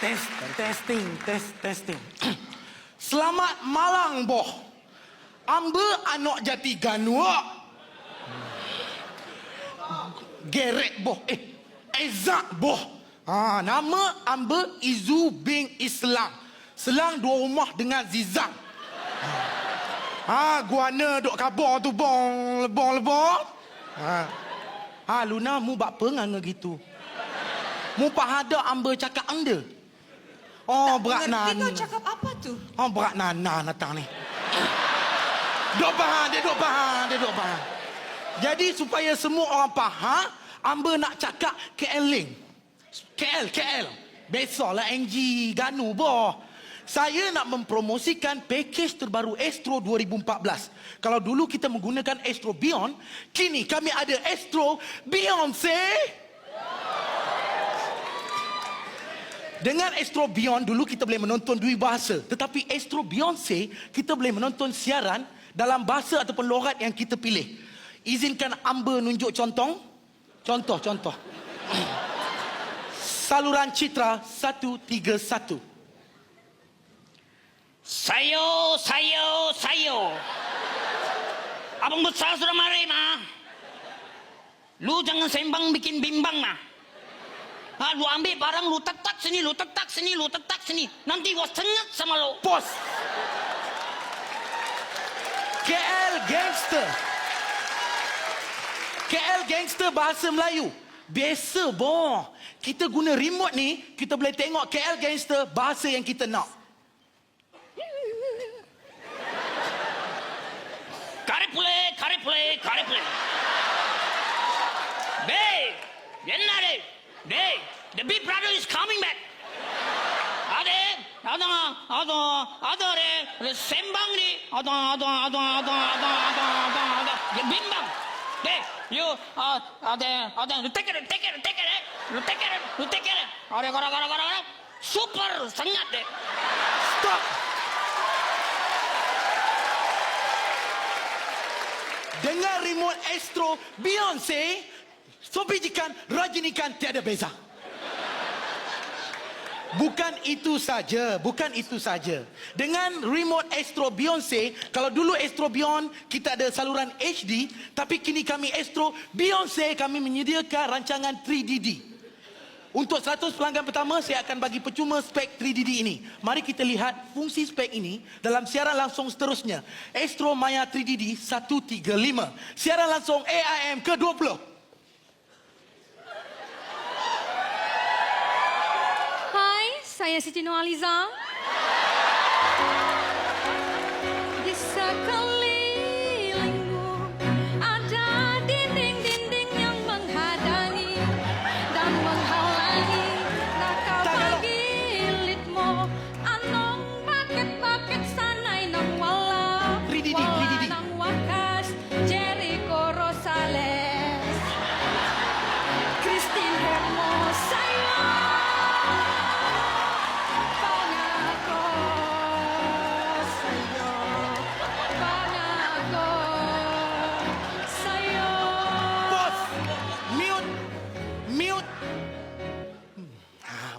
Test, testing, test, testing. Selamat malam, boh. Amba anak jati ganua. Gerek, boh. Eh, Ezak, boh. Ha, nama amba Izu bin Islam. Selang dua rumah dengan Zizang. Ha, guana duk kabar tu bong, lebong, lebong. Ha. Ha, Luna mu bak penganga gitu. Mu pahada amba cakap anda. Oh, berat Ngerti nan. kau cakap apa tu? Oh, berat nana datang ni. Duk faham, dia duk faham, dia duk faham. Jadi supaya semua orang faham, amba nak cakap KL Link. KL, KL. Besoklah NG Ganu boh. Saya nak mempromosikan package terbaru Astro 2014. Kalau dulu kita menggunakan Astro Beyond, kini kami ada Astro Beyonce. Dengan Astro Beyond dulu kita boleh menonton dua bahasa. Tetapi Astro Beyonce kita boleh menonton siaran dalam bahasa ataupun logat yang kita pilih. Izinkan Amber nunjuk contoh. Contoh, contoh. Saluran Citra 131. Sayo, sayo, sayo. Abang besar sudah mari, ma. Lu jangan sembang bikin bimbang, ma Ha, lu ambil barang, lu tetak sini, lu tetak sini, lu tetak sini. Nanti gua sengat sama lu. Pos. KL Gangster. KL Gangster bahasa Melayu. Biasa boh. Kita guna remote ni, kita boleh tengok KL Gangster bahasa yang kita nak. கரை புலே கரை புலே கரை புலே டேய் என்ன டே டேய் the big brother is coming back அதே அதான் அதான் அதான் ரே செம்பாங் நீ அதான் அதான் அதான் அதான் அதான் அதான் அதான் அதான் என் பிம்பம் டேய் you uh, அதே அதான் lu take it take it take it lu take it lu take it array கர கர கர கர super sangat deh Stop. Dengan remote Astro Beyonce, Sobi Jikan, Rajinikan tiada beza. Bukan itu saja, bukan itu saja. Dengan remote Astro Beyonce, kalau dulu Astro Beyond kita ada saluran HD, tapi kini kami Astro Beyonce kami menyediakan rancangan 3DD. Untuk 100 pelanggan pertama, saya akan bagi percuma spek 3DD ini. Mari kita lihat fungsi spek ini dalam siaran langsung seterusnya. Astro Maya 3DD 135. Siaran langsung AIM ke-20. I see Noaliza. Bisa keliling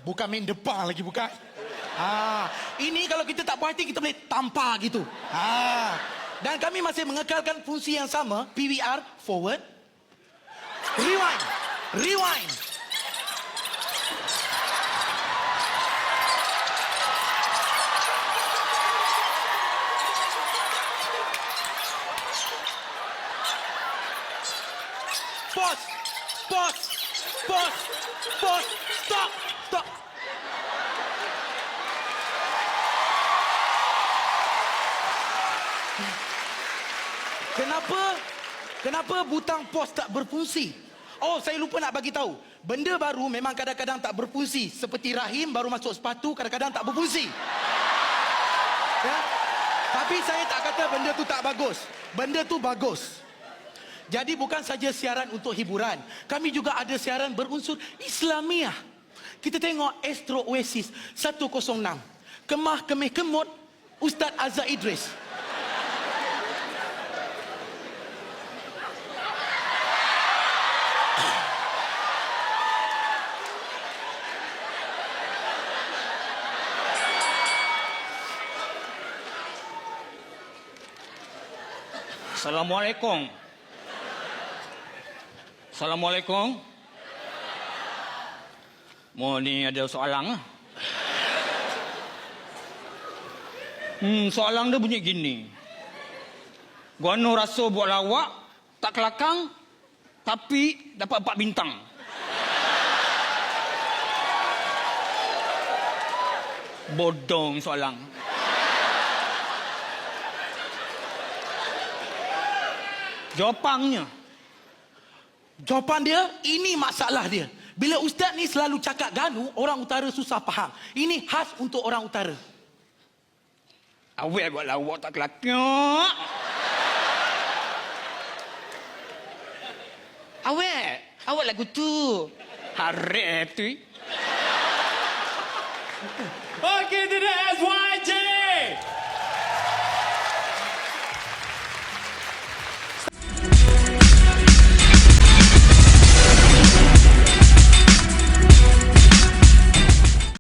bukan main depan lagi, bukan. Ah, ini kalau kita tak puas hati, kita boleh tampar gitu. Ah. Dan kami masih mengekalkan fungsi yang sama, PVR, forward. Rewind. Rewind. Pause. Pause. Pause. Pause. Stop. Stop. Kenapa? Kenapa butang pos tak berfungsi? Oh, saya lupa nak bagi tahu. Benda baru memang kadang-kadang tak berfungsi. Seperti rahim baru masuk sepatu kadang-kadang tak berfungsi. Ya? Tapi saya tak kata benda tu tak bagus. Benda tu bagus. Jadi bukan saja siaran untuk hiburan. Kami juga ada siaran berunsur Islamiah. Kita tengok Astro Oasis 106. Kemah Kemih Kemut Ustaz Azza Idris. Assalamualaikum. Assalamualaikum. Mau ni ada soalan ah. Hmm, soalan dia bunyi gini. Guano rasa buat lawak, tak kelakang, tapi dapat empat bintang. Bodong soalan. Jawapannya, Jawapan dia, ini masalah dia. Bila ustaz ni selalu cakap ganu, orang utara susah faham. Ini khas untuk orang utara. awet buat lawak tak kelakang. Awet, awet lagu tu. Harap tu. Okay, the SYJ